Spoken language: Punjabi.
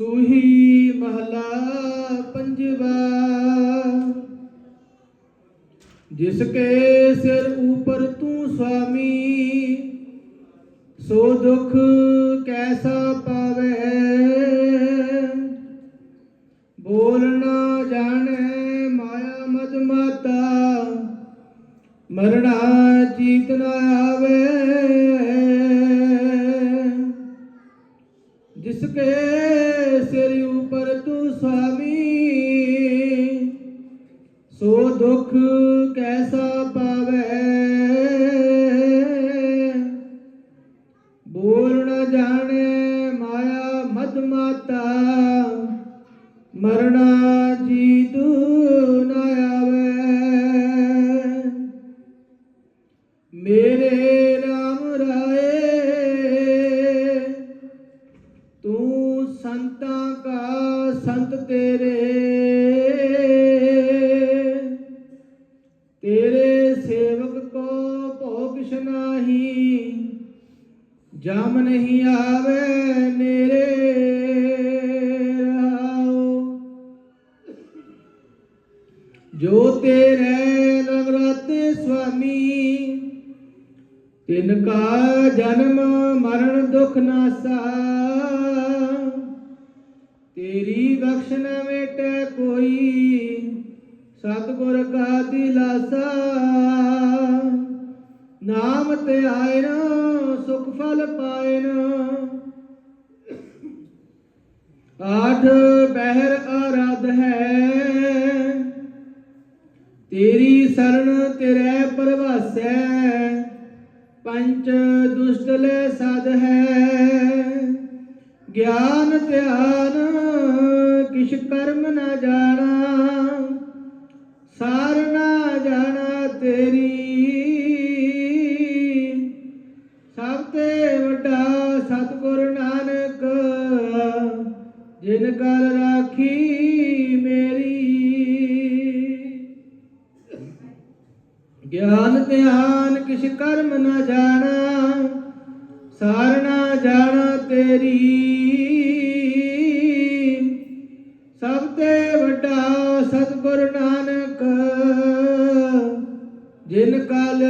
ਸੂਹੀ ਮਹਲਾ ਪੰਜਵਾ ਜਿਸ ਕੇ ਸਿਰ ਉਪਰ ਤੂੰ ਸੁਆਮੀ ਸੋ ਦੁਖ ਕੈਸਾ ਪਾਵੇ ਬੋਲ ਨਾ ਜਾਣੈ ਮਾਇਆ ਮਦ ਮਾਤਾ ਮਰਣਾ ਜੀਤ ਨਾ ਆਵੇ ਜਿਸ ਕੇ ਸਿਰ ਉਪਰ ਤੂੰ ਸੁਆਮੀ। ਸੋ ਦੁਖ ਕੈਸਾ ਪਾਵੇ? ਬੋਲ ਨ ਜਾਣੇ ਮਾਇਆ ਮਦ ਮਾਤਾ। ਮਰਣਾ ਜਮ ਨਹੀਂ ਆਵੇ ਨੇਰੇ ਰਹਾਉ ਜੋ ਤੇਰੇ ਨਵਰਤੇ ਸੁਆਮੀ, ਤਿਨ ਕਾ ਜਨਮ ਮਰਨ ਦੁਖ ਨਾਸਾ ਤੇਰੀ ਬਖਸ਼ ਨ ਮੇਟੇ ਕੋਈ, ਸਤਿਗੁਰ ਕਾ ਦਿਲਾਸਾ। ਨਾਮ ਤੇ ਆਇਨ, ਸੁਖ ਫਲ ਪਾਇਨ। ਆਠ ਬਹਿਰ ਆਰਾਧ ਹੈ। ਤੇਰੀ ਸਰਣ ਤੇਰੇ ਪਰਵਾਸੈ ਪੰਚ ਦੁਸ਼ਟ ਲੈ ਸਦ ਹੈ। ਗਿਆਨ ਧਿਆਨ, ਕਿਛ ਕਰਮ ਨਾ ਜਾਣਾ, ਸਾਰ ਨਾ ਜਾਣਾ ਤੇਰੀ ਜਿਨ ਕਲ ਰਾਖੀ ਮੇਰੀ। ਗਿਆਨ ਧਿਆਨ ਕਿਛ ਕਰਮ ਨਾ ਜਾਣਾ, ਸਾਰ ਨਾ ਜਾਣਾ ਤੇਰੀ। ਸਭ ਤੇ ਵੱਡਾ ਸਤਿਗੁਰ ਨਾਨਕ, ਜਿਨ ਕਲ